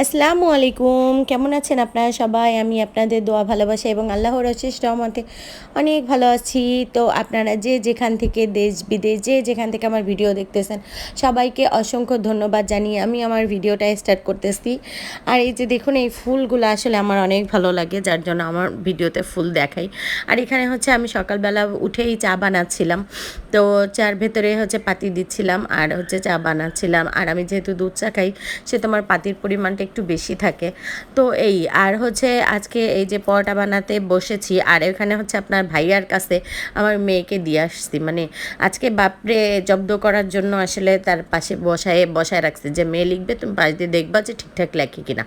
আসসালামু আলাইকুম। কেমন আছেন আপনারা সবাই? আমি আপনাদের দোয়া, ভালোবাসা এবং আল্লাহর অশেষ রহমতে অনেক ভালো আছি। তো আপনারা যে যেখান থেকে দেশ বিদেশ, যে যেখান থেকে আমার ভিডিও দেখতেছেন, সবাইকে অসংখ্য ধন্যবাদ জানিয়ে আমি আমার ভিডিওটা স্টার্ট করতেছি। আর এই যে দেখুন, এই ফুলগুলো আসলে আমার অনেক ভালো লাগে, যার জন্য আমার ভিডিওতে ফুল দেখাই। আর এখানে হচ্ছে আমি সকালবেলা উঠেই চা বানাচ্ছিলাম। তো চার ভেতরে হচ্ছে পাতি দিচ্ছিলাম আর হচ্ছে চা বানাচ্ছিলাম। আর আমি যেহেতু দুধ চা খাই, সে তোমার পাতির পরিমাণটা একটু বেশি থাকে। তো এই, আর হচ্ছে আজকে এই যে পরোটা বানাতে বসেছি, আর এখানে হচ্ছে আপনার ভাইয়ার কাছে আমার মেয়েকে দিয়ে আসছি। মানে আজকে বাপরে জব্দ করার জন্য আসলে তার পাশে বসায় বসায় রাখছে। যে মেয়ে লিখবে, তুমি পাশ দিয়ে দেখবা যে ঠিকঠাক লেখে কিনা।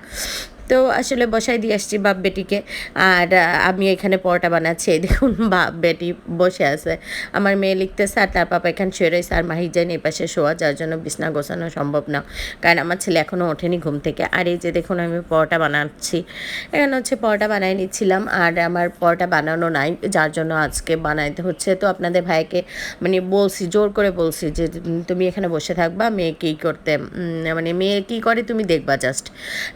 তো আসলে বসাই দিয়ে আসছি বাপ বেটিকে। আর আমি এখানে পরোটা বানাচ্ছি। দেখুন বাপ বেটি বসে আছে। আমার মেয়ে লিখতেছে আর তার পাপা এখানে শুয়ে রয়েছে। আর মাহি যান এই পাশে শোয়া, যার জন্য বিছনা গোছানো সম্ভব না। কারণ আমার ছেলে এখনও ওঠেনি ঘুম থেকে। আর এই যে দেখুন আমি পরোটা বানাচ্ছি। এখানে হচ্ছে পরোটা বানাই নিচ্ছিলাম। আর আমার পরোটা বানানো নাই, যার জন্য আজকে বানাইতে হচ্ছে। তো আপনাদের ভাইকে মানে বলছি, জোর করে বলছি যে তুমি এখানে বসে থাকবা। মেয়ে কী করতে মানে মেয়ে কী করে তুমি দেখবা জাস্ট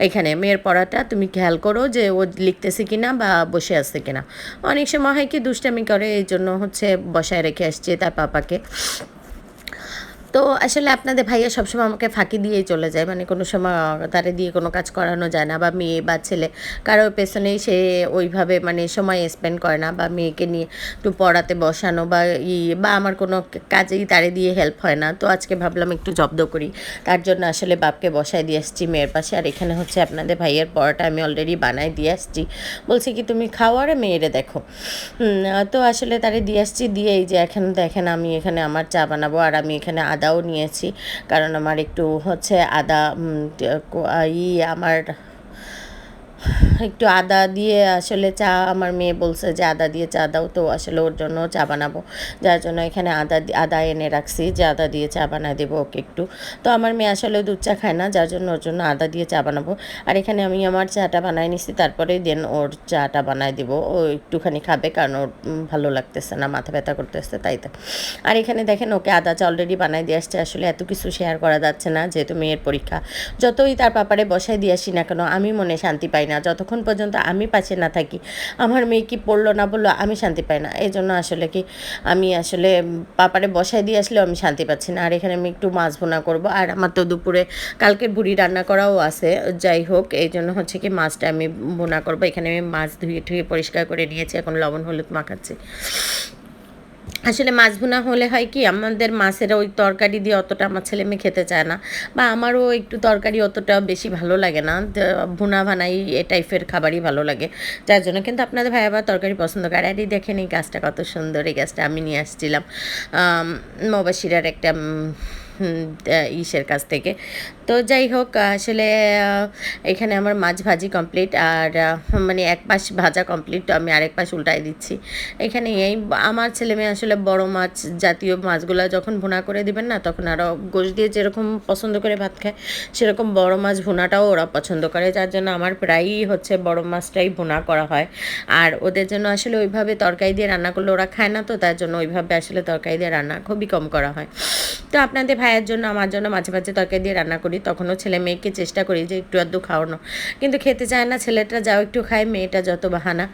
এখানে মেয়ের পড়াটা তুমি খেয়াল করো যে ও লিখতেছে কিনা বা বসে আছে কিনা। অনেক সময় হয় কি দুষ্টামি করে এই জন্য হচ্ছে বসায় রেখে আসছে তার পাপাকে। তো আসলে আপনাদের ভাইয়া সবসময় আমাকে ফাঁকি দিয়েই চলে যায়। মানে কোনো সময় তারে দিয়ে কোনো কাজ করানো যায় না বা মেয়ে বা ছেলে কারোর পেছনেই সে ওইভাবে মানে সময় স্পেন্ড করে না বা মেয়েকে নিয়ে একটু পড়াতে বসানো বা ই, বা আমার কোনো কাজেই তারে দিয়ে হেল্প হয় না। তো আজকে ভাবলাম একটু জব্দ করি। তার জন্য আসলে বাপকে বসায় দিয়ে আসছি মেয়ের পাশে। আর এখানে হচ্ছে আপনাদের ভাইয়ের পড়াটা আমি অলরেডি বানাই দিয়ে আসছি। বলছি কি, তুমি খাও আর মেয়েরে দেখো। তো আসলে তারে দিয়ে আসছি। দিয়ে এই যে এখন দেখেন আমি এখানে আমার চা বানাবো আর আমি এখানে আদাও নিয়েছি। কারণ আমার একটু হচ্ছে আদা ই আমার একটু আদা দিয়ে আসলে চা, আমার মেয়ে বলছে যে আদা দিয়ে চা দাও তো, আসলে ওর জন্য চা বানাবো। যার জন্য এখানে আদা আদা এনে রাখছি যে আদা দিয়ে চা বানায় দেবো ওকে একটু। তো আমার মেয়ে আসলে দুধ চা খায় না, যার জন্য ওর জন্য আদা দিয়ে চা বানাবো। আর এখানে আমি আমার চাটা বানাই নিছি, তারপরে দেন ওর চাটা বানায় দিব। ও একটুখানি খাবে কারণ ওর ভালো লাগতেছে না, মাথা ব্যথা করতেছে, তাই তো। আর এখানে দেখেন ওকে আদা চা অলরেডি বানাই দিয়ে আসছে, আসলে এত কিছু শেয়ার করা যাচ্ছে না, যেহেতু মেয়ের পরীক্ষা। যতই তার পাপারে বসাই দিয়ে আসি না কেন, আমি মনে শান্তি পাই না, যতক্ষণ পর্যন্ত আমি পাশে না থাকি, আমার মেয়ে কি পড়ল না বলল আমি শান্তি পাই না। এই জন্য আসলে কি আমি আসলে পাপারে বসাই দিয়ে আসলেও আমি শান্তি পাচ্ছি না। আর এখানে আমি একটু মাছ ভুনা করব। আর আমার তো দুপুরে কালকের বুড়ি রান্না করাও আছে, যাই হোক এই জন্য হচ্ছে কি মাছটা আমি ভুনা করব। এখানে আমি মাছ ধুয়ে ধুয়ে পরিষ্কার করে নিয়েছি, এখন লবণ, হলুদ মাখাচ্ছি। আসলে মাছ ভুনা হলে হয় কি, আমাদের মাছের ওই তরকারি দিয়ে অতটা আমার ছেলে মেয়ে খেতে চায় না। বা আমারও একটু তরকারি অতটা বেশি ভালো লাগে না। ভুনা ভানাই এ টাইপের খাবারই ভালো লাগে। যার জন্য কিন্তু আপনাদের ভাই আবার তরকারি পছন্দ করে। আর এই দেখেন এই গাছটা কত সুন্দর, এই গাছটা আমি নিয়ে আসছিলাম। মবাসিরার একটা ইসের কাছ থেকে। তো যাই হোক, আসলে এখানে আমার মাছ ভাজি কমপ্লিট আর মানে এক পাশ ভাজা কমপ্লিট তো আমি আরেক পাশ উল্টাই দিচ্ছি। এখানে এই আমার ছেলে মেয়ে আসলে বড় মাছ জাতীয় মাছগুলো যখন ভুনা করে দিবেন না, তখন আরও গোশ দিয়ে যেরকম পছন্দ করে ভাত খায়, সেরকম বড় মাছ ভুনাটাও ওরা পছন্দ করে। যার জন্য আমার প্রায়ই হচ্ছে বড় মাছটাই ভুনা করা হয়। আর ওদের জন্য আসলে ওইভাবে তরকারি দিয়ে রান্না করলে ওরা খায় না, তো তার জন্য ওইভাবে আসলে তরকারি দিয়ে রান্না খুবই কম করা হয়। তো আপনাদের ভাইয়ের জন্য, আমার জন্য মাঝে মাঝে তরকারি দিয়ে রান্না করি। তখনও ছেলে মেয়েকে চেষ্টা করি যে একটু আধটু খাওয়ানো। কিন্তু খেতে চায় না, ছেলেটা যাও একটু খায়, মেয়েটা যত বাহানা।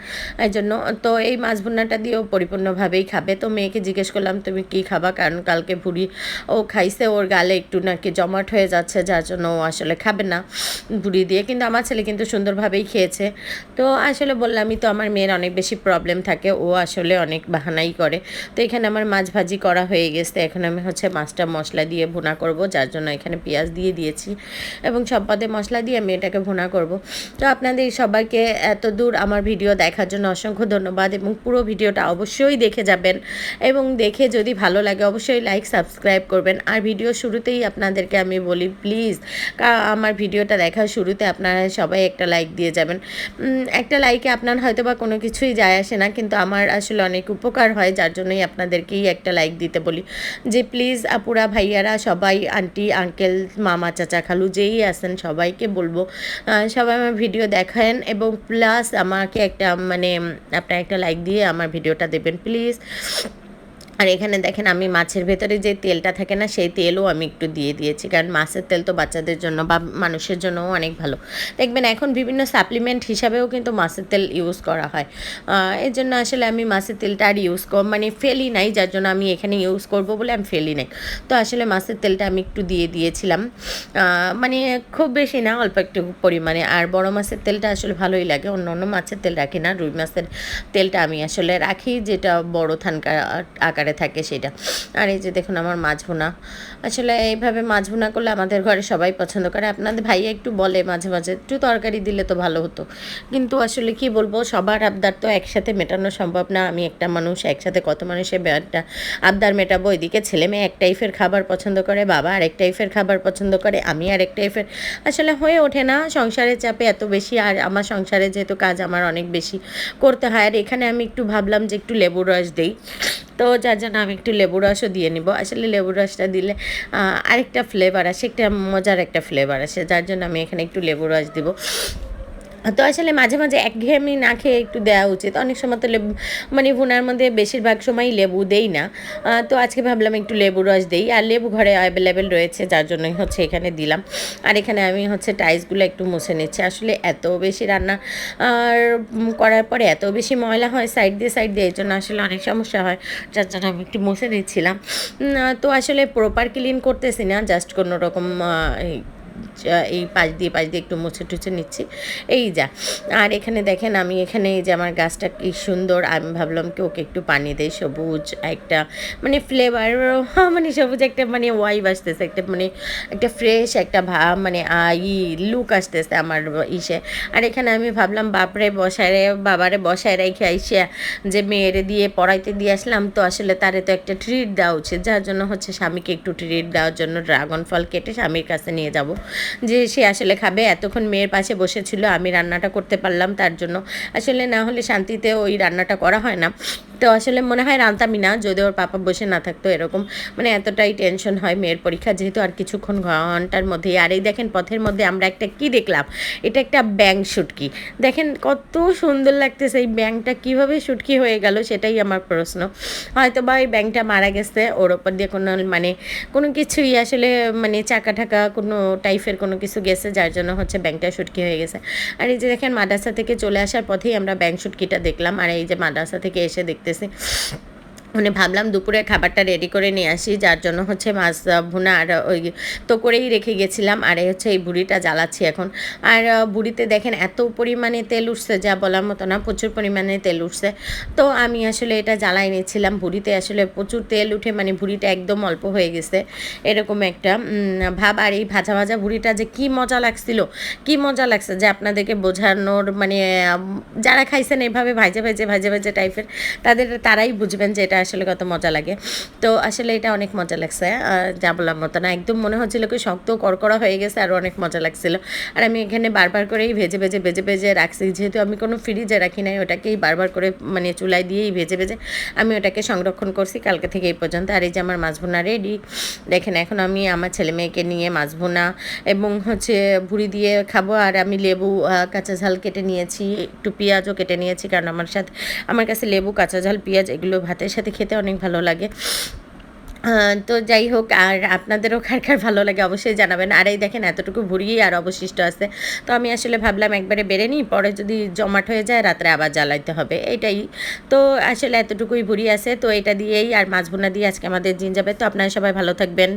এই জন্য তো এই মাছ ভুনাটা দিয়েও পরিপূর্ণভাবেই খাবে। তো মেয়েকে জিজ্ঞেস করলাম, তুমি কি খাবা? কারণ কালকে ভুড়ি ও খাইছে, ওর গালে একটু নাকি জমাট হয়ে যাচ্ছে, যার জন্য ও আসলে খাবে না ভুড়ি দিয়ে। কিন্তু আমার ছেলে কিন্তু সুন্দরভাবেই খেয়েছে। তো আসলে বললামই তো, আমার মেয়ের অনেক বেশি প্রবলেম থাকে, ও আসলে অনেক বাহানাই করে। তো এখানে আমার মাছ ভাজি করা হয়ে গেছে। এখন আমি হচ্ছে মাছটা মশলা দিয়ে ভুনা করব, যার জন্য এখানে পেঁয়াজ দিয়ে দিয়েছি এবং সব পদে মশলা দিয়ে আমি এটাকে ভুনা করব। তো আপনাদের সবাইকে এত দূর আমার ভিডিও দেখার জন্য অসংখ্য ধন্যবাদ এবং পুরো ভিডিওটা অবশ্যই দেখে যাবেন এবং দেখে যদি ভালো লাগে অবশ্যই লাইক, সাবস্ক্রাইব করবেন। আর ভিডিও শুরুতেই আপনাদেরকে আমি বলি, প্লিজ আমার ভিডিওটা দেখার শুরুতে আপনারা সবাই একটা লাইক দিয়ে যাবেন। একটা লাইকে আপনার হয়তো বা কোনো কিছুই যায় আসে না, কিন্তু আমার আসলে অনেক উপকার হয়, যার জন্যই আপনাদেরকেই একটা লাইক দিতে বলি। যে প্লিজ, আপুরা, ভাইয়ারা সবাই আন্টি, আঙ্কেল, মামা, চাচা, খালু যেই আসেন সবাইকে বলব সবাই আমার ভিডিও দেখেন এবং প্লাস আমাকে একটা মানে আপনার একটা লাইক দিয়ে আমার ভিডিওটা দেবেন প্লিজ আর এখানে দেখেন আমি মাছের ভেতরে যে তেলটা থাকে না, সেই তেলও আমি একটু দিয়ে দিয়েছি। কারণ মাছের তেল তো বাচ্চাদের জন্য বা মানুষের জন্যও অনেক ভালো। দেখবেন এখন বিভিন্ন সাপ্লিমেন্ট হিসাবেও কিন্তু মাছের তেল ইউজ করা হয়। এর জন্য আসলে আমি মাছের তেলটা আর ইউজ কর মানে ফেলি নাই, যার জন্য আমি এখানে ইউজ করব বলে আমি ফেলি নাই। তো আসলে মাছের তেলটা আমি একটু দিয়ে দিয়েছিলাম। মানে খুব বেশি না, অল্প একটু পরিমাণে। আর বড় মাছের তেলটা আসলে ভালোই লাগে। অন্য অন্য মাছের তেল রাখি না, রুই মাছের তেলটা আমি আসলে রাখি, যেটা বড় থানকা আকার আকারে থাকে সেটা। আর এই যে দেখুন আমার মাছ আসলে এইভাবে মাছ করলে আমাদের ঘরে সবাই পছন্দ করে। আপনাদের ভাইয়া একটু বলে মাঝে মাঝে, একটু তরকারি দিলে তো ভালো হতো। কিন্তু আসলে কি বলব, সবার আবদার তো একসাথে মেটানো সম্ভব না। আমি একটা মানুষ, একসাথে কত মানুষের ব্যাপারটা আবদার মেটাবো। এদিকে ছেলে মেয়ে এক টাইপের খাবার পছন্দ করে, বাবা আরেক টাইপের খাবার পছন্দ করে, আমি আরেক টাইপের আসলে হয়ে ওঠে না সংসারের চাপে এত বেশি। আর আমার সংসারে যেহেতু কাজ আমার অনেক বেশি করতে হয়। আর এখানে আমি একটু ভাবলাম যে একটু লেবুর রস দিই। তো যার জন্য আমি একটু লেবু রসও দিয়ে নিব। আসলে লেবু রসটা দিলে আরেকটা ফ্লেভার আসে, একটা মজার একটা ফ্লেভার আসে। যার জন্য আমি এখানে একটু লেবু রস দিব। তো আসলে মাঝে মাঝে একঘেয়েমি না খেয়ে একটু দেওয়া উচিত। অনেক সময় তো লেবু মানে ভুনার মধ্যে বেশিরভাগ সময় লেবু দেই না। তো আজকে ভাবলাম একটু লেবু রস দেই। আর লেবু ঘরে অ্যাভেলেবেল রয়েছে, যার জন্যই হচ্ছে এখানে দিলাম। আর এখানে আমি হচ্ছে টাইলসগুলো একটু মুছে নিচ্ছি। আসলে এত বেশি রান্না, আর করার পরে এত বেশি ময়লা হয় সাইড দিয়ে সাইড দিয়ে, এই জন্য আসলে অনেক সমস্যা হয়। যার জন্য আমি একটু মুছে নিচ্ছিলাম তো আসলে প্রপার ক্লিন করতেছি না জাস্ট কোনো রকম এই পাশ দিয়ে পাশ দিয়ে একটু মুছে টুছে নিচ্ছি। এই যা। আর এখানে দেখেন, আমি এখানে এই যে আমার গাছটা কি সুন্দর, আমি ভাবলাম কি ওকে একটু পানি দেয় সবুজ একটা মানে ফ্লেভার মানে সবুজ একটা মানে ওয়াইব আসতেছে, একটা মানে একটা ফ্রেশ একটা ভা মানে ই লুক আসতেছে আমার ইসে। আর এখানে আমি ভাবলাম, বাপরে বসায় বাবারে বসায় রেখে আইসে যে মেয়েরে দিয়ে পড়াইতে দিয়ে আসলাম, তো আসলে তারে তো একটা ট্রিট দেওয়া উচিত। যার জন্য হচ্ছে স্বামীকে একটু ট্রিট দেওয়ার জন্য ড্রাগন ফল কেটে স্বামীর কাছে নিয়ে যাব। যে সে আসলে খাবে, এতক্ষণ মেয়ের পাশে বসেছিল, আমি রান্নাটা করতে পারলাম তার জন্য। আসলে না হলে শান্তিতে ওই রান্নাটা করা হয় না। তো আসলে মনে হয় রান্তামি না, যদি ওর পাপা বসে না থাকতো এরকম। মানে এতটাই টেনশন হয় মেয়ের পরীক্ষা, যেহেতু আর কিছুক্ষণ ঘণ্টার মধ্যে আর এই দেখেন পথের মধ্যে আমরা একটা কি দেখলাম? এটা একটা ব্যাং শুটকি। দেখেন কত সুন্দর লাগতেছে এই ব্যাংটা কীভাবে শুটকি হয়ে গেল সেটাই আমার প্রশ্ন। হয়তো বা এই ব্যাংটা মারা গেছে, ওর ওপর দিয়ে কোনো মানে কোনো কিছুই আসলে মানে চাকা ঠাকা কোনো টাইপের কোনো কিছু গেছে, যার জন্য হচ্ছে ব্যাংকটা শুটকি হয়ে গেছে। আর এই যে দেখেন মাদ্রাসা থেকে চলে আসার পথেই আমরা ব্যাংক শুটকিটা দেখলাম, আর এই যে মাদ্রাসা থেকে এসে দেখতেছি। মানে ভাবলাম দুপুরে খাবারটা রেডি করে নিয়ে আসি, যার জন্য হচ্ছে মাছ ভুনা আর ওই তো করেই রেখে গেছিলাম। আর এই হচ্ছে এই বুড়িটা জ্বালাচ্ছি এখন। আর বুড়িতে দেখেন এত পরিমাণে তেল উঠছে, যা বলার মতো না, প্রচুর পরিমাণে তেল উঠছে। তো আমি আসলে এটা জ্বালাই নিয়েছিলাম বুড়িতে আসলে প্রচুর তেল উঠে মানে বুড়িটা একদম অল্প হয়ে গেছে, এরকম একটা ভাব। আর এই ভাজা ভাজা বুড়িটা যে কি মজা লাগছিল, কি মজা লাগছে যে আপনাদেরকে বোঝানোর মানে যারা খাইছেন এভাবে ভাজে ভাজে ভাজে ভাজে টাইপের তাদের, তারাই বুঝবেন যে এটা আসলে কত মজা লাগে। তো আসলে এটা অনেক মজা লাগছে যা বললাম মতো না। একদম মনে হচ্ছিল কি শক্ত কড়কড়া হয়ে গেছে আর অনেক মজা লাগছিল। আর আমি এখানে বারবার করেই ভেজে ভেজে ভেজে ভেজে রাখছি। যেহেতু আমি কোনো ফ্রিজে রাখি নাই, ওটাকেই বারবার করে মানে চুলায় দিয়েই ভেজে ভেজে আমি ওটাকে সংরক্ষণ করছি কালকে থেকে এই পর্যন্ত। আর এই যে আমার মাছ ভুনা রেডি দেখেন এখন আমি আমার ছেলে মেয়েকে নিয়ে মাছ ভুনা এবং হচ্ছে ভুড়ি দিয়ে খাব। আর আমি লেবু কাঁচা ঝাল কেটে নিয়েছি, একটু পেঁয়াজও কেটে নিয়েছি, কারণ আমার সাথে, আমার কাছে লেবু, কাঁচা ঝাল, পেঁয়াজ এগুলো ভাতের সাথে খেতে অনেক ভালো লাগে। তো যাই হোক, আর আপনাদেরও কার কার ভালো লাগে অবশ্যই জানাবেন। আর এই দেখেন, এতটুকু ভুড়িয়েই আর অবশিষ্ট আছে। তো আমি আসলে ভাবলাম একবারে বেড়ে নিই, পরে যদি জমাট হয়ে যায়, রাত্রে আবার জ্বালাইতে হবে। এটাই তো আসলে এতটুকুই ভুড়ি আছে। তো এটা দিয়েই আর মাছ বোনা দিয়ে আজকে আমাদের দিন যাবে। তো আপনারা সবাই ভালো থাকবেন।